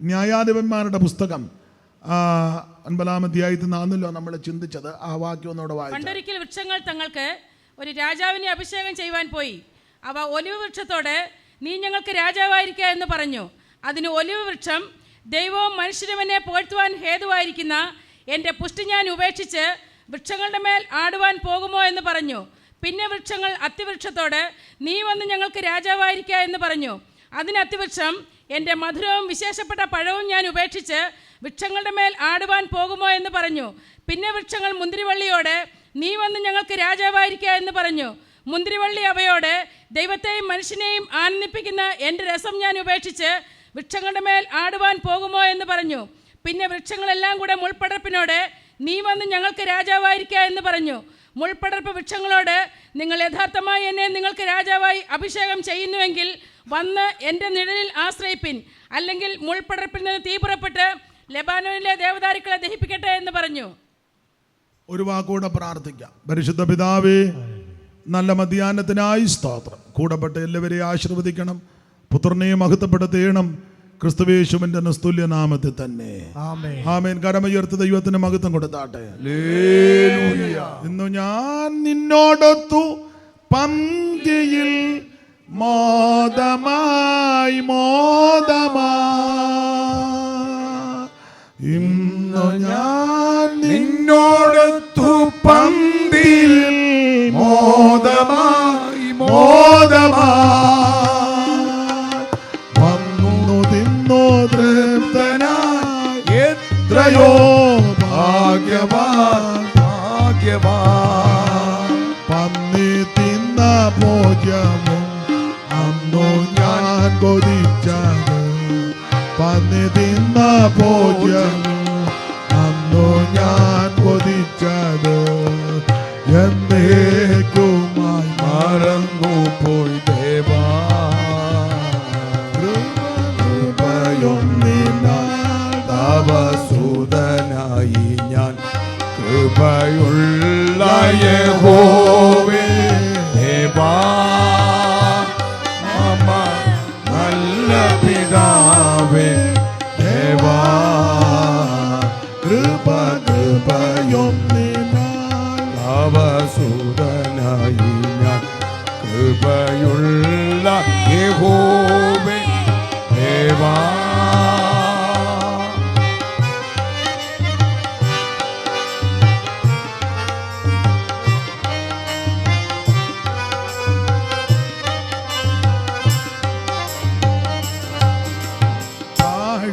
ന്യായാധിപന്മാരുടെ പുസ്തകം ഒൻപതാം അധ്യായത്തിൽ നിന്നാണല്ലോ നമ്മൾ ചിന്തിച്ചത് ആ വാക്യം ഒന്നുകൂടെ വായിച്ചു പണ്ടൊരിക്കൽ വൃക്ഷങ്ങൾ തങ്ങൾക്ക് ഒരു രാജാവിനെ അഭിഷേകം ചെയ്യുവാൻ പോയി. അവ ഒലിവ് വൃക്ഷത്തോട് നീ ഞങ്ങൾക്ക് രാജാവായിരിക്കുക എന്ന് പറഞ്ഞു. അതിന് ഒലിവ് വൃക്ഷം ദൈവവും മനുഷ്യരുമെന്നെ പോഴ്ത്തുവാൻ ഹേതുവായിരിക്കുന്ന എന്റെ പുഷ്ടി ഞാൻ ഉപേക്ഷിച്ച് വൃക്ഷങ്ങളുടെ മേൽ ആടുവാൻ പോകുമോ എന്ന് പറഞ്ഞു. പിന്നെ വൃക്ഷങ്ങൾ അത്തിവൃക്ഷത്തോട് നീ വന്ന് ഞങ്ങൾക്ക് രാജാവായിരിക്കുക എന്ന് പറഞ്ഞു. അതിന് എന്റെ മധുരവും വിശേഷപ്പെട്ട പഴവും ഞാൻ ഉപേക്ഷിച്ച് വൃക്ഷങ്ങളുടെ മേൽ ആടുവാൻ പോകുമോ എന്ന് പറഞ്ഞു. പിന്നെ വൃക്ഷങ്ങൾ മുന്തിരിവള്ളിയോട് നീ വന്ന് ഞങ്ങൾക്ക് രാജാവായിരിക്കുക എന്ന് പറഞ്ഞു. മുന്തിരിവള്ളി അവയോട് ദൈവത്തെയും മനുഷ്യനെയും ആനന്ദിപ്പിക്കുന്ന എന്റെ രസം ഞാൻ ഉപേക്ഷിച്ച് വൃക്ഷങ്ങളുടെ മേൽ ആടുവാൻ പോകുമോ എന്ന് പറഞ്ഞു. പിന്നെ വൃക്ഷങ്ങളെല്ലാം കൂടെ മുൾപ്പടർപ്പിനോട് നീ വന്ന് ഞങ്ങൾക്ക് രാജാവായിരിക്കുക എന്ന് പറഞ്ഞു. മുൾപ്പടർപ്പ് വൃക്ഷങ്ങളോട് നിങ്ങൾ യഥാർത്ഥമായി എന്നെ നിങ്ങൾക്ക് രാജാവായി അഭിഷേകം ചെയ്യുന്നുവെങ്കിൽ വന്ന് എന്റെ നിഴലിൽ ആശ്രയിപ്പിൻ അല്ലെങ്കിൽ മുൾപ്പടർപ്പിൽ നിന്ന് തീ പുറപ്പെട്ട് ലെബാനോനിലെ ദേവദാരുക്കളെ ദഹിപ്പിക്കട്ടെ എന്ന് പറഞ്ഞു. ഒരു വാക്കുകൂടെ പ്രാർത്ഥിക്കാം. പരിശുദ്ധ പിതാവേ നല്ല മധ്യാഹ്നത്തിനായി സ്തോത്രം. കൂടപ്പെട്ട എല്ലാവരെയും ആശീർവദിക്കണം. പുത്രനെയും മഹത്വപ്പെടുത്തേണം. ക്രിസ്തുവേശുവിന്റെ നിസ്തുല്യ നാമത്തിൽ തന്നെ. ആമേൻ. കരമുയർത്ത് ദൈവത്തിന് മഹത്വം കൊടുത്താട്ടെ. ഇന്ന് ഞാൻ നിന്നോടൊത്തു പന്തിയിൽ മോദമായി മോദമായി ഇന്നു ഞാൻ നിന്നോടത്തു പന്തിൽ മോദമായി മോദമായി ഞാൻ കൊതിച്ചത് പന്നി തിന്ന ഭോജ്യവും അന്നു ഞാൻ കൊതിച്ചത് എന്നേക്കുമായി മറന്നു പോയി ദേവാ. തവസുതനായി ഞാൻ. കൃപയുള്ള യഹോവേ.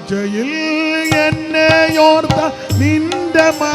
താഴ്ചയിൽ എന്നെ ഓർത്ത നിന്റെ മാ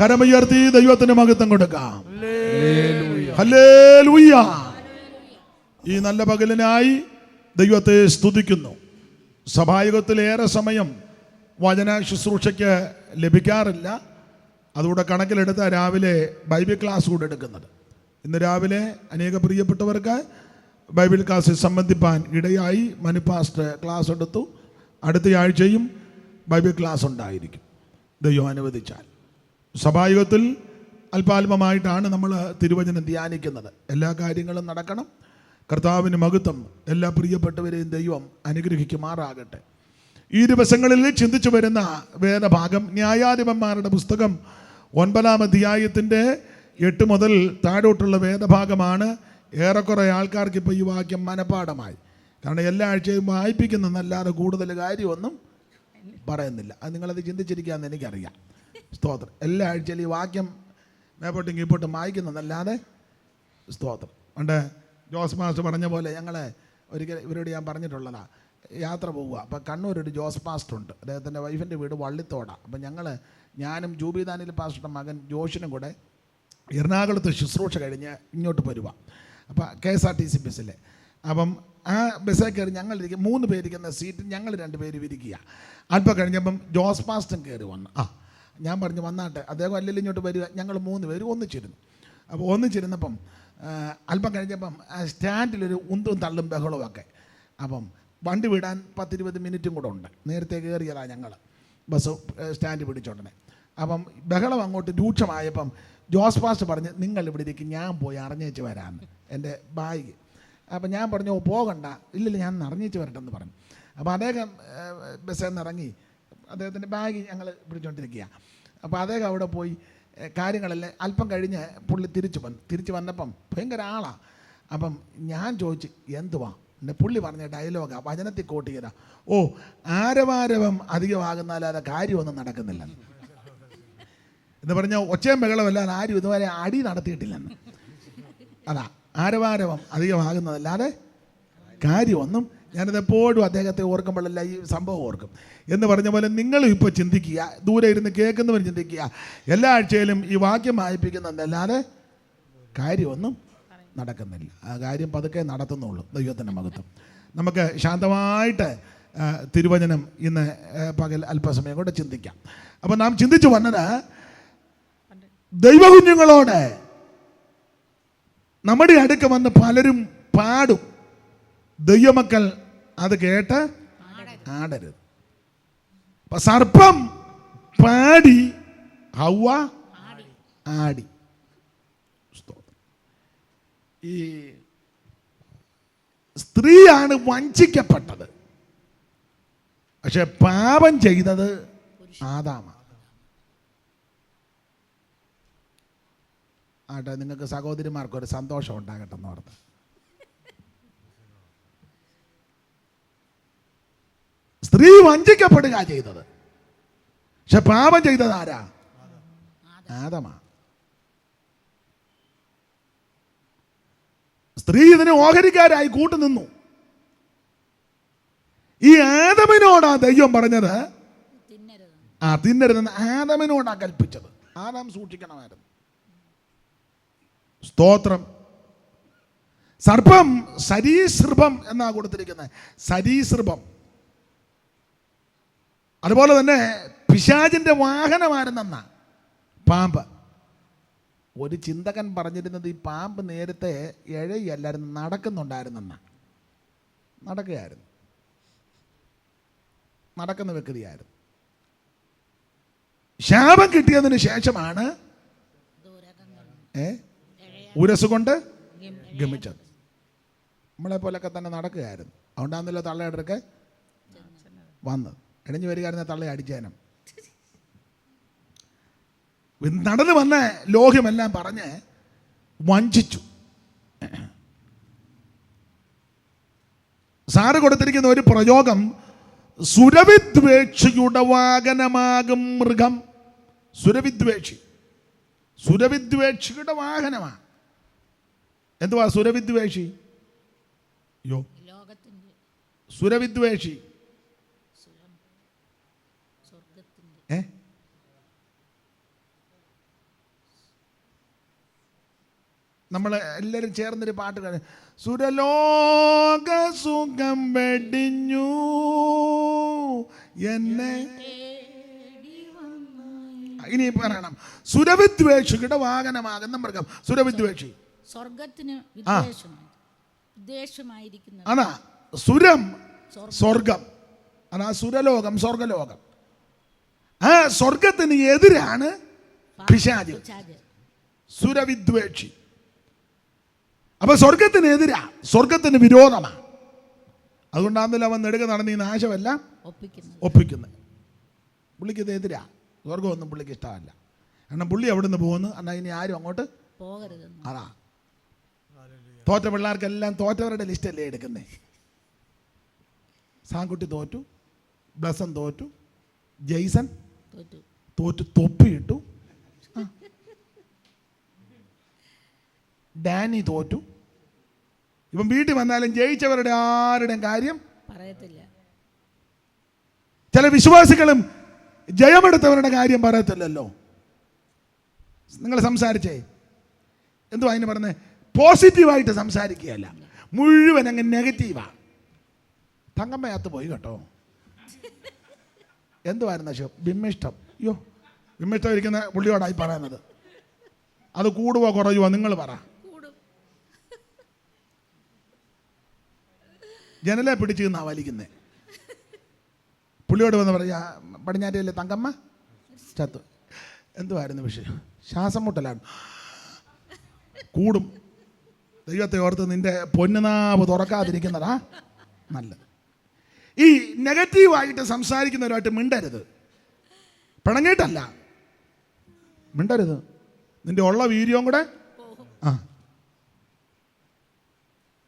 കരമുയർത്തി ദൈവത്തിന് മഹത്വം കൊടുക്കാം. ഈ നല്ല പകലിനായി ദൈവത്തെ സ്തുതിക്കുന്നു. സഭായുഗത്തിലേറെ സമയം വചന ശുശ്രൂഷയ്ക്ക് ലഭിക്കാറില്ല. അതുകൂടെ കണക്കിലെടുത്ത രാവിലെ ബൈബിൾ ക്ലാസ് കൂടെ എടുക്കുന്നത്. ഇന്ന് രാവിലെ അനേക പ്രിയപ്പെട്ടവർക്ക് ബൈബിൾ ക്ലാസ്സിൽ സംബന്ധിപ്പാൻ ഇടയായി മനുപാസ്റ്റ് ക്ലാസ് എടുത്തു. അടുത്ത ആഴ്ചയും ബൈബിൾ ക്ലാസ് ഉണ്ടായിരിക്കും. ദൈവം അനുവദിച്ചാൽ. സഭായുഗത്തിൽ അല്പാൽപമായിട്ടാണ് നമ്മൾ തിരുവചനം ധ്യാനിക്കുന്നത്. എല്ലാ കാര്യങ്ങളും നടക്കണം. കർത്താവിന് മഹത്വം. എല്ലാ പ്രിയപ്പെട്ടവരെയും ദൈവം അനുഗ്രഹിക്കുമാറാകട്ടെ. ഈ ദിവസങ്ങളിൽ ചിന്തിച്ചു വരുന്ന വേദഭാഗം ന്യായാധിപന്മാരുടെ പുസ്തകം ഒൻപതാം അധ്യായത്തിന്റെ എട്ട് മുതൽ താഴോട്ടുള്ള വേദഭാഗമാണ്. ഏറെക്കുറെ ആൾക്കാർക്ക് ഇപ്പോൾ ഈ വാക്യം മനഃപ്പാടമായി കാരണം എല്ലാ ആഴ്ചയും വായിപ്പിക്കുന്നതല്ലാതെ കൂടുതൽ കാര്യമൊന്നും പറയുന്നില്ല. അത് നിങ്ങളത് ചിന്തിച്ചിരിക്കുകയെന്ന് എനിക്കറിയാം. സ്തോത്രം. എല്ലാ ആഴ്ചയിലും ഈ വാക്യം മേപ്പോട്ടും കീപ്പോട്ടും വായിക്കുന്നതല്ലാതെ സ്തോത്രം. പണ്ട് ജോസ് മാസ്റ്റർ പറഞ്ഞ പോലെ ഞങ്ങളെ ഒരിക്കൽ ഇവരോട് ഞാൻ പറഞ്ഞിട്ടുള്ളതാ. യാത്ര പോവുക. അപ്പം കണ്ണൂരൊരു ജോസ് പാസ്റ്റർ ഉണ്ട് അദ്ദേഹത്തിന്റെ വൈഫിന്റെ വീട് വള്ളിത്തോടാണ് അപ്പം ഞങ്ങൾ ഞാനും ജൂബിദാനിൽ പാസ്റ്ററുടെ മകൻ ജോഷിനും കൂടെ എറണാകുളത്ത് ശുശ്രൂഷ കഴിഞ്ഞ് ഇങ്ങോട്ട് വരുക അപ്പം K S R T C ബസ്സിൽ അപ്പം ആ ബസ്സേ കയറി ഞങ്ങൾ ഇരിക്കും മൂന്ന് പേരിക്കുന്ന സീറ്റ് ഞങ്ങൾ രണ്ട് പേര് ഇരിക്കുക അല്പം കഴിഞ്ഞപ്പം ജോസ് പാസ്റ്റും കയറി വന്നു. ആ ഞാൻ പറഞ്ഞു വന്നാട്ടെ. അദ്ദേഹം അല്ലെങ്കിൽ ഇങ്ങോട്ട് വരിക. ഞങ്ങൾ മൂന്ന് പേര് ഒന്നിച്ചിരുന്നു. അപ്പോൾ ഒന്നിച്ചിരുന്നപ്പം അല്പം കഴിഞ്ഞപ്പം സ്റ്റാൻഡിലൊരു ഉന്തും തള്ളും ബഹളവും ഒക്കെ അപ്പം വണ്ടി വിടാൻ പത്തിരുപത് മിനിറ്റും കൂടെ ഉണ്ട്. നേരത്തെ കയറിയതാണ് ഞങ്ങൾ ബസ് സ്റ്റാൻഡ് പിടിച്ചോണ്ടനെ അപ്പം ബഹളം അങ്ങോട്ട് രൂക്ഷമായപ്പം ജോസ് പാസ്റ്റ് പറഞ്ഞ് നിങ്ങൾ ഇവിടെ ഇരിക്കും ഞാൻ പോയി അറിഞ്ഞേച്ച് വരാമെന്ന് എന്റെ ബാഗ് അപ്പം ഞാൻ പറഞ്ഞു "ഓ, പോകണ്ട. ഇല്ലില്ല ഞാൻ അറിഞ്ഞേച്ച് വരട്ടെന്ന് പറഞ്ഞു. അപ്പോൾ അദ്ദേഹം ബസ്സിൽ നിന്ന് ഇറങ്ങി. അദ്ദേഹത്തിന്റെ ബാഗ് ഞങ്ങൾ പിടിച്ചോണ്ടിരിക്കുക അപ്പോൾ അദ്ദേഹം അവിടെ പോയി കാര്യങ്ങളെല്ലാം അല്പം കഴിഞ്ഞ് പുള്ളി തിരിച്ചു വന്നു തിരിച്ചു വന്നപ്പം ഭയങ്കര ആളാണ് അപ്പം ഞാൻ ചോദിച്ചു എന്തുവാ? എന്റെ പുള്ളി പറഞ്ഞ ഡയലോഗാ വചനത്തിൽ കോട്ട് ചെയ്താ. ഓ ആരവാരവം അധികമാകുന്നാലാതെ കാര്യമൊന്നും നടക്കുന്നില്ല എന്ന് പറഞ്ഞാൽ ഒച്ചയും ബഹളമല്ലാതെ ആരും ഇതുവരെ അടി നടത്തിയിട്ടില്ലെന്ന്. അതാ ആരവാരവം അധികമാകുന്നതല്ലാതെ കാര്യമൊന്നും ഞാനത് എപ്പോഴും അദ്ദേഹത്തെ ഓർക്കുമ്പോഴല്ല ഈ സംഭവം ഓർക്കും. എന്ന് പറഞ്ഞ പോലെ നിങ്ങളും ഇപ്പോൾ ചിന്തിക്കുക ദൂരെ ഇരുന്ന് കേൾക്കുന്നവർ ചിന്തിക്കുക. എല്ലാ ആഴ്ചയിലും ഈ വാക്യം വായിപ്പിക്കുന്നതല്ലാതെ കാര്യമൊന്നും നടക്കുന്നില്ല. ആ കാര്യം പതുക്കെ നടത്തുന്നുള്ളൂ ദൈവത്തിന്റെ മഹത്വം. നമുക്ക് ശാന്തമായിട്ട് തിരുവചനം ഇന്ന് പകൽ അല്പസമയം കൊണ്ട് ചിന്തിക്കാം. അപ്പോൾ നാം ചിന്തിച്ചു വന്നത് ദൈവകുഞ്ഞുങ്ങളോട് നമ്മുടെ അടുക്ക വന്ന് പലരും പാടും. ദൈവമക്കൾ അത് കേട്ട് ആടരുത്. അപ്പം സർപ്പം പാടി ഹൗവ ആടി. ഈ സ്ത്രീയാണ് വഞ്ചിക്കപ്പെട്ടത്. പക്ഷെ പാപം ചെയ്തത് ആദാമ ആട്ടെ നിങ്ങൾക്ക് സഹോദരിമാർക്ക് ഒരു സന്തോഷം ഉണ്ടാകട്ടെ എന്ന് ഓർത്ത്. സ്ത്രീ വഞ്ചിക്കപ്പെടുക ചെയ്തത്. പക്ഷെ പാപം ചെയ്തത് ആരാ? ആദമാ സ്ത്രീ ഇതിന് ഓഹരിക്കാരായി കൂട്ടുനിന്നു. ഈ ആദമിനോടാ ദൈവം പറഞ്ഞത്? ആ തിന്നരുതെന്ന് ആദമിനോടാ കൽപ്പിച്ചത്. ആദാം സൂക്ഷിക്കണമായിരുന്നു. സ്തോത്രം. സർപ്പം സരീസൃപം എന്നാ കൊടുത്തിരിക്കുന്നത്. സരീസൃപം. അതുപോലെ തന്നെ പിശാചിന്റെ വാഹനമായിരുന്നെന്ന പാമ്പ്. ഒരു ചിന്തകൻ പറഞ്ഞിരുന്നത് ഈ പാമ്പ് നേരത്തെ ഇഴയല്ലായിരുന്നു നടക്കുന്നുണ്ടായിരുന്നെന്ന. നടക്കുകയായിരുന്നു. നടക്കുന്ന വ്യക്തിയായിരുന്നു. ശാപം കിട്ടിയതിന് ശേഷമാണ് ഏ? ഉരസ് കൊണ്ട് ഗമിച്ചത്. നമ്മളെ പോലൊക്കെ തന്നെ നടക്കുകയായിരുന്നു. അതുകൊണ്ടാണല്ലോ തള്ളയെടുക്കെ വന്നത്. ഇടഞ്ഞു വരികയായിരുന്ന തള്ളയെ അടിച്ചേനം നടന്നു വന്ന ലോഹ്യമെല്ലാം പറഞ്ഞ് വഞ്ചിച്ചു. സാറ് കൊടുത്തിരിക്കുന്ന ഒരു പ്രയോഗം സുരവിദ്വേഷിയുടെ വാഹനമാകും മൃഗം. സുരവിദ്വേഷി. സുരവിദ്വേഷിയുടെ വാഹനമാണ്. എന്തുവാ സുരവിദ്വേഷി? യോ. ലോകത്തിന്റെ സുരവിദ്വേഷി സ്വർഗത്തിന്റെ ഏ നമ്മൾ എല്ലാവരും ചേർന്നൊരു പാട്ട് കാണും സുരലോക സുഖം വെടിഞ്ഞു. എന്നെ ഇനി പറയണം. സുരവിദ്വേഷിയുടെ വാഹനമാകുന്ന മൃഗം സുരവിദ്വേഷി. സ്വർഗത്തിന് അതാ സുരം സ്വർഗം അതാ സുരലോകം സ്വർഗലോകം ആ സ്വർഗത്തിന് എതിരാണ് പിശാച്. സുരവിദ്വേഷി. അപ്പൊ സ്വർഗത്തിനെതിരാ സ്വർഗത്തിന് വിരോധമാണ് അതുകൊണ്ടാണെന്നില്ല അവൻ നെടുക നടന്ന് ഈ നാശമെല്ലാം ഒപ്പിക്കുന്നത്. പുള്ളിക്ക് ഇത് എതിരാ സ്വർഗമൊന്നും പുള്ളിക്ക് ഇഷ്ടമല്ല. കാരണം പുള്ളി എവിടെ നിന്ന് പോകുന്നു? എന്നാൽ ഇനി ആരും അങ്ങോട്ട് അതാ തോറ്റ പിള്ളേർക്കെല്ലാം തോറ്റവരുടെ ലിസ്റ്റല്ലേ എടുക്കുന്നേ? സാങ്കുട്ടി തോറ്റു ബ്ലസൻ തോറ്റു ജെയ്സൺ തോറ്റു. തൊപ്പിയിട്ടു. ഡാനി തോറ്റു. ഇപ്പം വീട്ടിൽ വന്നാലും ജയിച്ചവരുടെ ആരുടെയും കാര്യം പറയത്തില്ല. ചില വിശ്വാസികളും ജയമെടുത്തവരുടെ കാര്യം പറയത്തില്ലല്ലോ. നിങ്ങൾ സംസാരിച്ചേ. എന്തുവാ അതിന് പറഞ്ഞത് പോസിറ്റീവായിട്ട് സംസാരിക്കുകയല്ല. മുഴുവൻ അങ്ങ് നെഗറ്റീവാ. തങ്കമ്മയകത്ത് പോയി കേട്ടോ. എന്തുവായിരുന്നു ശോ ബിമ്മിഷ്ടം അയ്യോ ബിമ്മിഷ്ടം ഇരിക്കുന്ന പുള്ളിയോടായി പറയുന്നത്. അത് കൂടുവോ കുറയുവോ നിങ്ങൾ പറ. ജനലെ പിടിച്ച് നിന്നാ വലിക്കുന്നേ. പുള്ളിയോട് വന്ന് പറയാ പടിഞ്ഞാറ്റയിലെ തങ്കമ്മ? ചത്തു. എന്തുവായിരുന്നു വിഷയം? ശ്വാസം മുട്ടലാണ് കൂടും. ദൈവത്തെ ഓർത്ത് നിന്റെ പൊന്നുനാവ് തുറക്കാതിരിക്കുന്നതാ നല്ലത്. ഈ നെഗറ്റീവായിട്ട് സംസാരിക്കുന്നവരുമായിട്ട് മിണ്ടരുത്. പിണങ്ങിയിട്ടല്ല. മിണ്ടരുത്. നിന്റെ ഉള്ള വീര്യവും കൂടെ? ആ.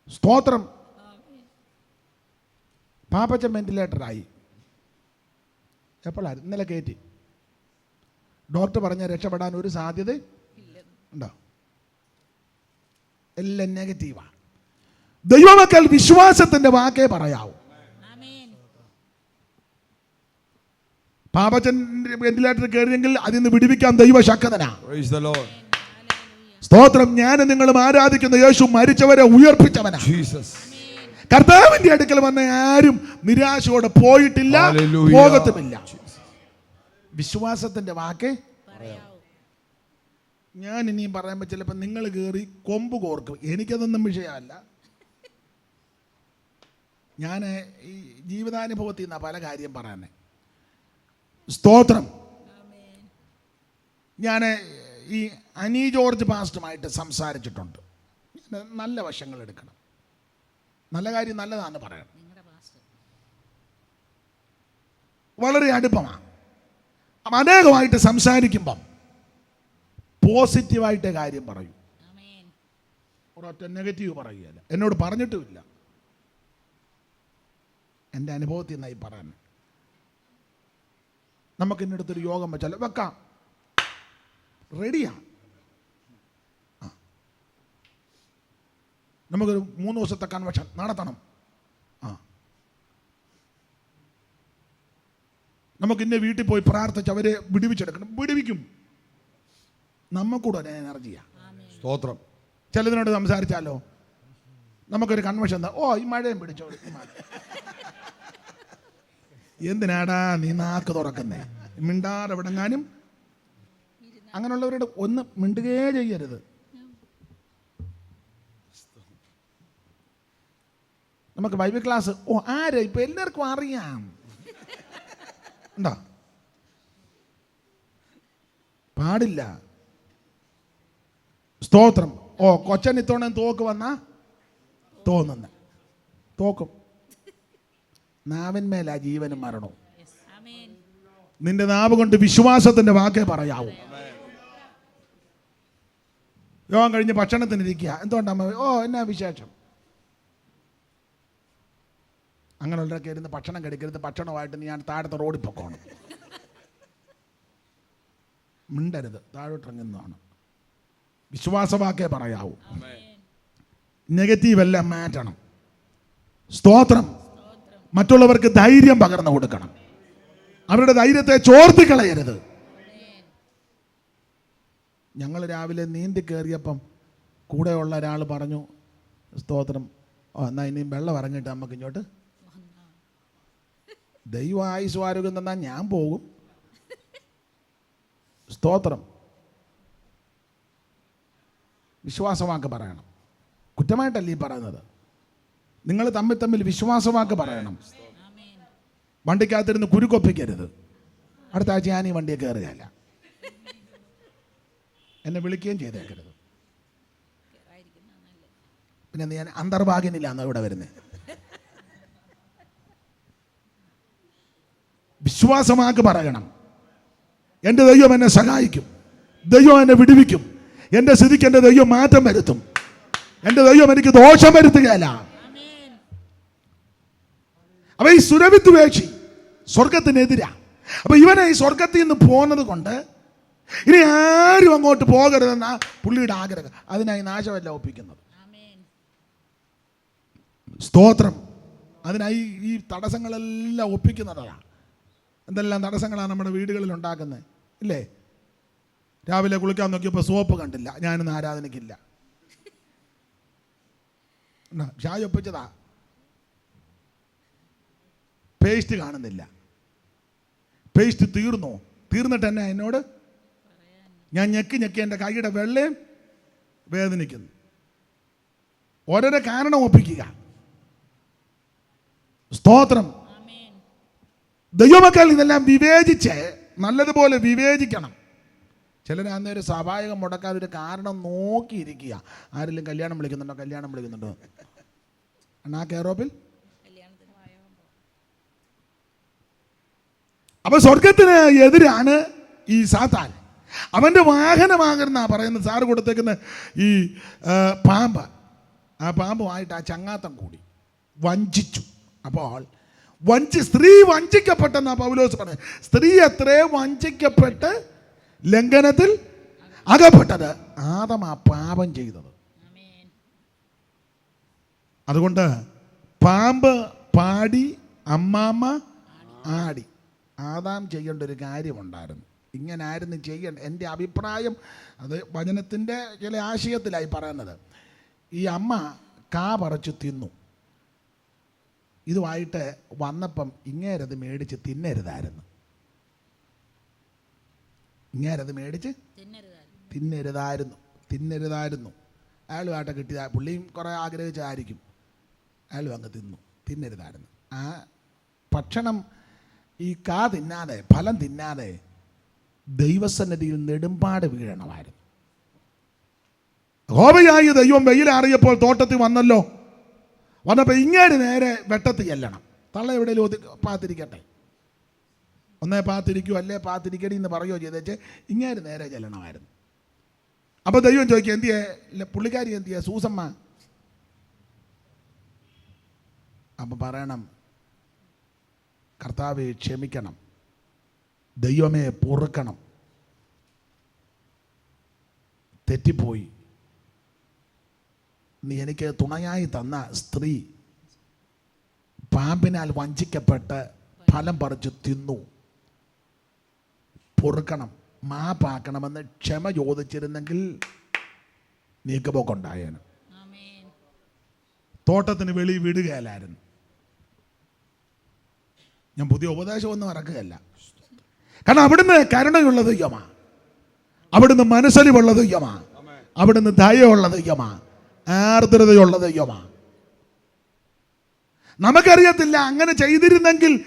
സ്തോത്രം. പാപ്പച്ചൻ വെന്റിലേറ്ററായി എപ്പോഴായിരുന്നു ഇന്നലെ കയറ്റി ഡോക്ടർ പറഞ്ഞ രക്ഷപ്പെടാൻ ഒരു സാധ്യത ഉണ്ടോ? എല്ലാം നെഗറ്റീവാണ് ദൈവമക്കൾ വിശ്വാസത്തിന്റെ വാക്കേ പറയാവൂ. ആമേൻ. പാപ്പച്ചൻ വെന്റിലേറ്റർ കയറിയെങ്കിൽ അതിൽ നിന്ന് വിടിവിക്കാൻ ദൈവ ശക്തനാ the Lord. സ്തോത്രം. ഞാൻ നിങ്ങളും ആരാധിക്കുന്ന യേശു മരിച്ചവരെ ഉയർപ്പിച്ചവനാ. Jesus. കർത്താവിന്റെ അടുക്കൽ വന്ന ആരും നിരാശയോടെ പോയിട്ടില്ല. പോകത്തുമില്ല വിശ്വാസത്തിന്റെ വാക്ക് ഞാൻ ഇനിയും പറയുമ്പോൾ ചിലപ്പോൾ നിങ്ങൾ കയറി കൊമ്പ് കോർക്കും. എനിക്കതൊന്നും വിഷയമല്ല. ഞാൻ ഈ ജീവിതാനുഭവത്തിൽ നിന്നാണ് പല കാര്യം പറയാനേ. സ്തോത്രം. ഞാൻ ഈ അനി ജോർജ് പാസ്റ്റുമായിട്ട് സംസാരിച്ചിട്ടുണ്ട്. നല്ല വശങ്ങൾ എടുക്കണം. നല്ല കാര്യം നല്ലതാണെന്ന് പറയണം. വളരെ അടുപ്പമാണ്. അനേകമായിട്ട് സംസാരിക്കുമ്പം പോസിറ്റീവായിട്ട് കാര്യം പറയൂ. ഒരൊറ്റ നെഗറ്റീവ് പറയുകയല്ല. എന്നോട് പറഞ്ഞിട്ടുമില്ല. എന്റെ അനുഭവത്തിൽ നിന്നായി പറയാൻ. നമുക്ക് എന്നടുത്തൊരു യോഗം വെച്ചാൽ വെക്കാം. റെഡിയാ. നമുക്കൊരു മൂന്ന് ദിവസത്തെ കൺവെൻഷൻ നടത്തണം. ആ. നമുക്ക് ഇന്ന വീട്ടിൽ പോയി പ്രാർത്ഥിച്ച് അവരെ വിടിവിച്ചെടുക്കണം. വിടിവിക്കും. നമുക്കൂടെ ഒരു എനർജിയാണ് സ്തോത്രം. ചിലതിനോട് സംസാരിച്ചാലോ? നമുക്കൊരു കൺവെൻഷൻ എന്താ? ഓ ഈ മഴയും പിടിച്ചോ. എന്തിനാടാ നീ നാക്ക് തുറക്കുന്നേ? മിണ്ടാതെ വിടങ്ങാനും അങ്ങനെയുള്ളവരോട് ഒന്ന് മിണ്ടുകയേ ചെയ്യരുത്. നമുക്ക് ബൈബിൾ ക്ലാസ്. ഓ ആരാ? ഇപ്പൊ എല്ലാവർക്കും അറിയാം. ഉണ്ടോ? പാടില്ല. സ്തോത്രം. ഓ കൊച്ചൻ ഇത്തോണം തോക്ക് വന്നാ? തോന്നുന്ന. തോക്കും. നാവിന്മേലാ ജീവനും മരണവും. നിന്റെ നാവ് കൊണ്ട് വിശ്വാസത്തിന്റെ വാക്കേ പറയാവൂ. യോഗം കഴിഞ്ഞ് ഭക്ഷണത്തിന് ഇരിക്കുക എന്തുകൊണ്ടാ ഓ എന്നാ വിശേഷം? അങ്ങനെയുള്ളവരൊക്കെ ഇരുന്ന് ഭക്ഷണം കഴിക്കരുത് ഭക്ഷണമായിട്ട് ഞാൻ താഴത്തെ റോഡിൽ പൊക്കോണം. മിണ്ടരുത് താഴോട്ടിറങ്ങുന്നതാണ് വിശ്വാസവാക്കേ പറയാവൂ. നെഗറ്റീവ് എല്ലാം മാറ്റണം. സ്തോത്രം. മറ്റുള്ളവർക്ക് ധൈര്യം പകർന്നു കൊടുക്കണം. അവരുടെ ധൈര്യത്തെ ചോർത്തി കളയരുത്. ഞങ്ങൾ രാവിലെ നീന്തി കയറിയപ്പം കൂടെയുള്ള ഒരാൾ പറഞ്ഞു സ്തോത്രം എന്നാൽ ഇനിയും വെള്ളം ഇറങ്ങിയിട്ട് നമുക്ക് ഇങ്ങോട്ട് ദൈവം ആയുസ് ആരോഗ്യം തന്നാൽ ഞാൻ പോകും. സ്തോത്രം. വിശ്വാസവാക്ക് പറയണം. കുറ്റമായിട്ടല്ല ഈ പറയുന്നത്. നിങ്ങൾ തമ്മിൽ തമ്മിൽ വിശ്വാസവാക്ക് പറയണം. വണ്ടിക്കകത്തിരുന്ന് കുരുക്കൊപ്പിക്കരുത് അടുത്ത ആഴ്ച ഞാൻ ഈ വണ്ടിയെ കയറുകയല്ല. എന്നെ വിളിക്കുകയും ചെയ്തേക്കരുത്. പിന്നെ ഞാൻ അന്തർഭാഗ്യനില്ലാന്നോ ഇവിടെ വരുന്നത് വിശ്വാസമാക്ക് പറയണം. എന്റെ ദൈവം എന്നെ സഹായിക്കും. ദൈവം എന്നെ വിടുവിക്കും. എന്റെ സ്ഥിതിക്ക് എന്റെ ദൈവം മാറ്റം വരുത്തും. എന്റെ ദൈവം എനിക്ക് ദോഷം വരുത്തുകയല്ല. അപ്പൊ ഈ സുരവിദ്വേഷി സ്വർഗത്തിനെതിരാ അപ്പൊ ഇവനെ ഈ സ്വർഗത്തിൽ നിന്ന് പോന്നത് കൊണ്ട് ഇനി ആരും അങ്ങോട്ട് പോകരുതെന്ന പുള്ളിയുടെ ആഗ്രഹം. അതിനായി നാശമല്ല ഒപ്പിക്കുന്നത്. സ്തോത്രം. അതിനായി ഈ തടസ്സങ്ങളെല്ലാം ഒപ്പിക്കുന്നതാണ്. എന്തെല്ലാം തടസ്സങ്ങളാണ് നമ്മുടെ വീടുകളിൽ ഉണ്ടാക്കുന്നത് ഇല്ലേ? രാവിലെ കുളിക്കാൻ നോക്കിയപ്പോൾ സോപ്പ് കണ്ടില്ല. ഞാനൊന്നും ആരാധനയ്ക്കില്ല. ഷായ് ഒപ്പിച്ചതാ? പേസ്റ്റ് കാണുന്നില്ല. പേസ്റ്റ് തീർന്നു? തീർന്നിട്ട് തന്നെ എന്നോട്? ഞാൻ ഞെക്കി ഞെക്കി എന്റെ കൈയുടെ വെള്ളയും വേദനിക്കുന്നു. ഓരോരോ കാരണം ഒപ്പിക്കുക. സ്തോത്രം. ദൈവമക്കൾ ഇതെല്ലാം വിവേചിച്ച് നല്ലതുപോലെ വിവേചിക്കണം. ചിലർ അന്നേരം സ്വാഭാവികം മുടക്കാൻ ഒരു കാരണം നോക്കിയിരിക്കുക. ആരെങ്കിലും കല്യാണം വിളിക്കുന്നുണ്ടോ? കല്യാണം വിളിക്കുന്നുണ്ടോ? അണ്ണാ പോയോ അപ്പൊ സ്വർഗത്തിന് എതിരാണ് ഈ സാത്താൻ. അവന്റെ വാഹനമാകുന്ന പറയുന്നത്. സാറ് കൊടുത്തേക്കുന്ന ഈ പാമ്പ്. ആ പാമ്പുമായിട്ട് ആ ചങ്ങാത്തം കൂടി വഞ്ചിച്ചു. അപ്പോൾ വഞ്ചി സ്ത്രീ വഞ്ചിക്കപ്പെട്ടെന്നാ പൗലോസ് പറഞ്ഞത് സ്ത്രീ എത്രേ വഞ്ചിക്കപ്പെട്ട് ലംഘനത്തിൽ അകപ്പെട്ടത്? ആദം ആ പാപം ചെയ്തത്. അതുകൊണ്ട് പാമ്പ് പാടി അമ്മാമ്മ ആടി. ആദാം ചെയ്യേണ്ട ഒരു കാര്യമുണ്ടായിരുന്നു. ഇങ്ങനെ ആയിരുന്നു ചെയ്യേണ്ട എന്റെ അഭിപ്രായം അത് വചനത്തിന്റെ ചില ആശയത്തിലായി പറയുന്നത്. ഈ അമ്മ കാ പറിച്ചു തിന്നു. ഇതുമായിട്ട് വന്നപ്പം ഇങ്ങേരത് മേടിച്ച് തിന്നരുതായിരുന്നു. ഇങ്ങേരത് മേടിച്ച് തിന്നരുതായിരുന്നു. തിന്നരുതായിരുന്നു. അയാളുമായിട്ട് കിട്ടിയ പുള്ളിയും കുറേ ആഗ്രഹിച്ചായിരിക്കും. അയാളും അങ്ങ് തിന്നു. തിന്നരുതായിരുന്നു. ആ ഭക്ഷണം ഈ കാ തിന്നാതെ ഫലം തിന്നാതെ ദൈവസന്നിധിയിൽ നെടുമ്പാട് വീഴണമായിരുന്നു. ഹോബയായി ദൈവം വെയിലാറിയപ്പോൾ തോട്ടത്തിൽ വന്നല്ലോ. വന്നപ്പോൾ ഇങ്ങേര് നേരെ വെട്ടത്ത് ചെല്ലണം. തള്ള എവിടെയെങ്കിലും ഒതു പാത്തിരിക്കട്ടെ. ഒന്നേ പാത്തിരിക്കൂ അല്ലേ പാത്തിരിക്കടി എന്ന് പറയുകയോ ചെയ്തേച്ച് ഇങ്ങേര് നേരെ ചെല്ലണമായിരുന്നു. അപ്പോൾ ദൈവം ചോദിക്കുക എന്തിയെ? പുള്ളിക്കാരി എന്തിയെ? സൂസമ്മ. അപ്പം പറയണം കർത്താവെ ക്ഷമിക്കണം. ദൈവമേ പൊറുക്കണം. തെറ്റിപ്പോയി. നീ എനിക്ക് തുണയായി തന്ന സ്ത്രീ പാമ്പിനാൽ വഞ്ചിക്കപ്പെട്ട് ഫലം പറിച്ചു തിന്നു. പൊറുക്കണം മാപ്പാക്കണമെന്ന് ക്ഷമ ചോദിച്ചിരുന്നെങ്കിൽ നീക്കുപോക്കുണ്ടായേനെ. ആമേൻ. തോട്ടത്തിന് വെളി വിടുകയല്ലായിരുന്നു. ഞാൻ പുതിയ ഉപദേശം ഒന്നും ഇറക്കുകയല്ല. കാരണം അവിടുന്ന് കരുണയുള്ളത് യമാ അവിടുന്ന് മനസ്സലിവുള്ളത് യമാ അവിടുന്ന് ദയുള്ളത് ദൈവമാ ആർദ്രതയുള്ള ദൈവമാണ്. നമുക്കറിയത്തില്ല അങ്ങനെ ചെയ്തിരുന്നെങ്കിൽ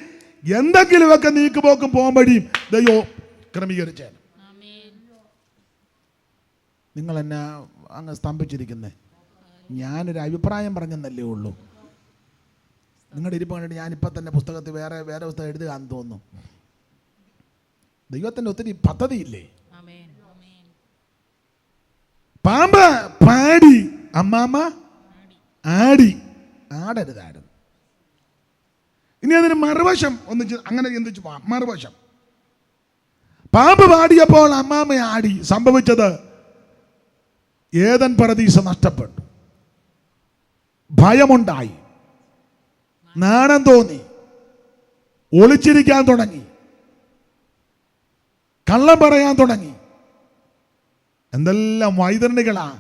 എന്തെങ്കിലുമൊക്കെ നീക്കുപോക്കും പോകുമ്പോഴും ദൈവം ക്രമീകരിച്ചേനെ. ആമേൻ. നിങ്ങൾ എന്നെ അങ്ങ് സ്തംഭിച്ചിരിക്കുന്നേ. ഞാനൊരു അഭിപ്രായം പറഞ്ഞെന്നല്ലേ ഉള്ളൂ. നിങ്ങളുടെ ഇരിപ്പ് കണ്ടിട്ട് ഞാനിപ്പോൾ തന്നെ പുസ്തകത്തിൽ വേറെ വേറെ പുസ്തകം എഴുതുകയെന്ന് തോന്നുന്നു. ദൈവത്തിന്റെ ഒത്തിരി പദ്ധതിയില്ലേ? പാമ്പ് പാടി. അമ്മാമ്മ ആടി. ആടരുതായിരുന്നു. ഇനി അതിന് മറുവശം ഒന്ന് അങ്ങനെ ചിന്തിച്ചു പോവാം മറുവശം. പാമ്പ് പാടിയപ്പോൾ അമ്മാമ്മ ആടി. സംഭവിച്ചത് ഏതൻ പറദീസ നഷ്ടപ്പെട്ടു. ഭയമുണ്ടായി. നാണം തോന്നി. ഒളിച്ചിരിക്കാൻ തുടങ്ങി. കള്ളം പറയാൻ തുടങ്ങി. എന്തെല്ലാം വൈതരണികളാ.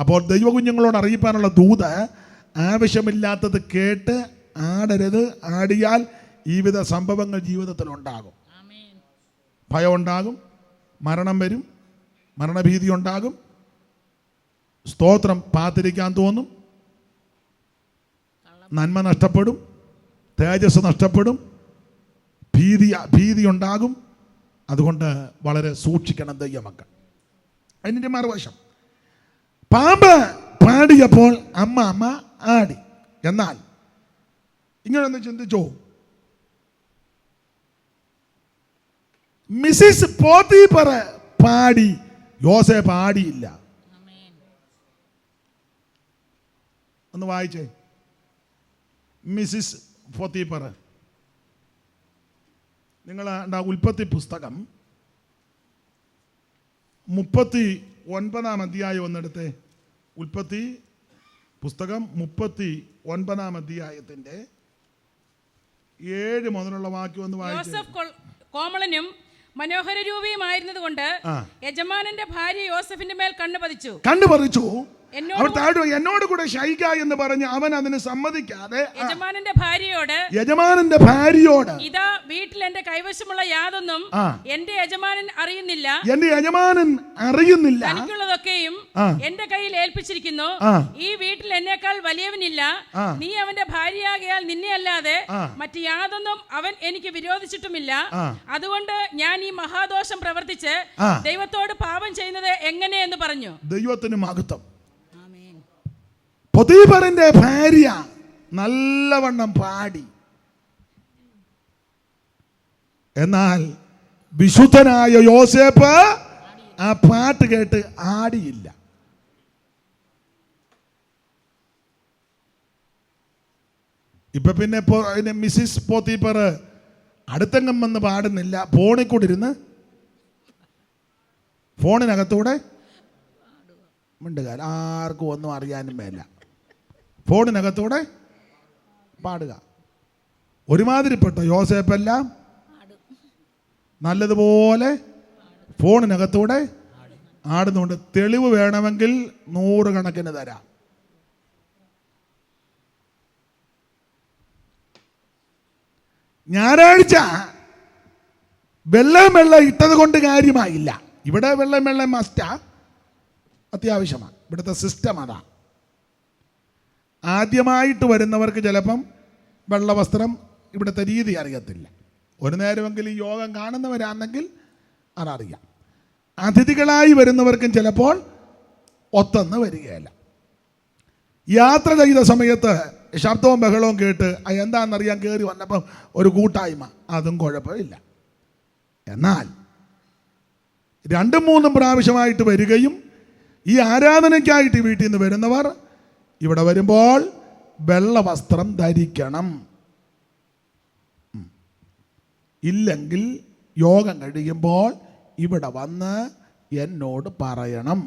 അപ്പോൾ ദൈവകുഞ്ഞുങ്ങളോട് അറിയിപ്പാനുള്ള ദൂത് ആവശ്യമില്ലാത്തത് കേട്ട് ആടരുത് ആടിയാൽ ഈ വിധ സംഭവങ്ങൾ ജീവിതത്തിൽ ഉണ്ടാകും. ഭയം ഉണ്ടാകും മരണം വരും മരണഭീതി ഉണ്ടാകും. സ്തോത്രം പാത്തിരിക്കാൻ തോന്നും നന്മ നഷ്ടപ്പെടും തേജസ് നഷ്ടപ്പെടും ഭീതി ഭീതി ഉണ്ടാകും. അതുകൊണ്ട് വളരെ സൂക്ഷിക്കണം ദൈവമക്കൾ. അതിന്റെ മറുവശം. പാമ്പ് പാടിയപ്പോൾ അമ്മ അമ്മ ആടി. എന്നാൽ ഇങ്ങനൊന്ന് ചിന്തിച്ചോ. മിസ്സിസ് പോത്തീപ്പറ പാടി യോസെ പാടിയില്ല ഒന്ന് വായിച്ചേ. Mrs Potiphar. നിങ്ങൾ ഉൽപ്പത്തി പുസ്തകം. മുപ്പത്തി ഒൻപതാം അധ്യായം ഒന്നെടുത്തേ. ഉൽപ്പത്തി പുസ്തകം മുപ്പത്തി ഒൻപതാം അധ്യായത്തിന്റെ ഏഴ് മുതലുള്ള വാക്യം ഒന്ന് വായിച്ചേ. കോമളനും മനോഹര രൂപിയുമായിരുന്നതുകൊണ്ട് ആയിരുന്നതുകൊണ്ട് യജമാനന്റെ ഭാര്യ യോസഫിന്റെ മേൽ കണ്ണു പതിച്ചു. കണ്ടു പറിച്ചു എന്നോട് അവർ താഴെ എന്നോട് കൂടെ ശയിക്ക എന്ന് പറഞ്ഞ് അവൻ അതിന് സമ്മതിക്കാതെ യജമാനന്റെ ഭാര്യയോട് യജമാനന്റെ ഭാര്യയോട് ഇതാ വീട്ടിൽ എന്റെ കൈവശമുള്ള യാതൊന്നും. എന്റെ യജമാനൻ അറിയുന്നില്ല എന്റെ യജമാനൻ അറിയുന്നില്ല എനിക്കുള്ളതൊക്കെയും. എന്റെ കയ്യിൽ ഏൽപ്പിച്ചിരിക്കുന്നു ഈ വീട്ടിൽ എന്നേക്കാൾ വലിയവനില്ല നീ അവന്റെ ഭാര്യയാകിയാൽ നിന്നെ അല്ലാതെ. മറ്റ് യാതൊന്നും അവൻ എനിക്ക് വിരോധിച്ചിട്ടുമില്ല അതുകൊണ്ട് ഞാൻ ഈ മഹാദോഷം പ്രവർത്തിച്ച് ദൈവത്തോട് പാപം ചെയ്യുന്നത് എങ്ങനെയെന്ന് പറഞ്ഞു ദൈവത്തിന് മഹത്വം പൊതീപറിന്റെ ഭാര്യ നല്ലവണ്ണം പാടി. എന്നാൽ വിശുദ്ധനായ യോസേപ്പ് ആ പാട്ട് കേട്ട് ആടിയില്ല. ഇപ്പൊ പിന്നെ പോ- അതിന് മിസ്സിസ് പോത്തീപ്പർ അടുത്തെങ്ങും വന്ന് പാടുന്നില്ല. ഫോണിൽ കൂടി ഇരുന്ന്. ഫോണിനകത്തൂടെ? മിണ്ടുകാർ ആർക്കും ഒന്നും അറിയാനും മേല. ഫോണിനകത്തൂടെ പാടുക. ഒരുമാതിരിപ്പെട്ട യോസേപ്പെല്ലാം നല്ലതുപോലെ ഫോണിനകത്തൂടെ ആടുന്നുണ്ട്. തെളിവ് വേണമെങ്കിൽ നൂറുകണക്കിന് തരാം. ഞായറാഴ്ച വെള്ളം വെള്ളം ഇട്ടത് കൊണ്ട് കാര്യമായില്ല. ഇവിടെ വെള്ളം വെള്ളം മസ്റ്റാ അത്യാവശ്യമാണ്. ഇവിടുത്തെ സിസ്റ്റം അതാ. ആദ്യമായിട്ട് വരുന്നവർക്ക് ചിലപ്പം വെള്ളവസ്ത്രം ഇവിടുത്തെ രീതി അറിയത്തില്ല. ഒരു നേരമെങ്കിലും യോഗം കാണുന്നവരാണെങ്കിൽ അതറിയാം. അതിഥികളായി വരുന്നവർക്കും ചിലപ്പോൾ ഒത്തെന്ന് വരികയില്ല. യാത്ര ചെയ്ത സമയത്ത് ശബ്ദവും ബഹളവും കേട്ട് "ആ, എന്താണെന്നറിയാൻ കയറി വന്നപ്പം ഒരു കൂട്ടായ്മ. അതും കുഴപ്പമില്ല. എന്നാൽ രണ്ടും മൂന്നും പ്രാവശ്യമായിട്ട് വരികയും ഈ ആരാധനയ്ക്കായിട്ട് വീട്ടിൽ നിന്ന് വരുന്നവർ ഇവിടെ വരുമ്പോൾ വെള്ള വസ്ത്രം ധരിക്കണം ഇല്ലെങ്കിൽ യോഗം കഴിയുമ്പോൾ ഇവിടെ വന്ന് എന്നോട് പറയണം.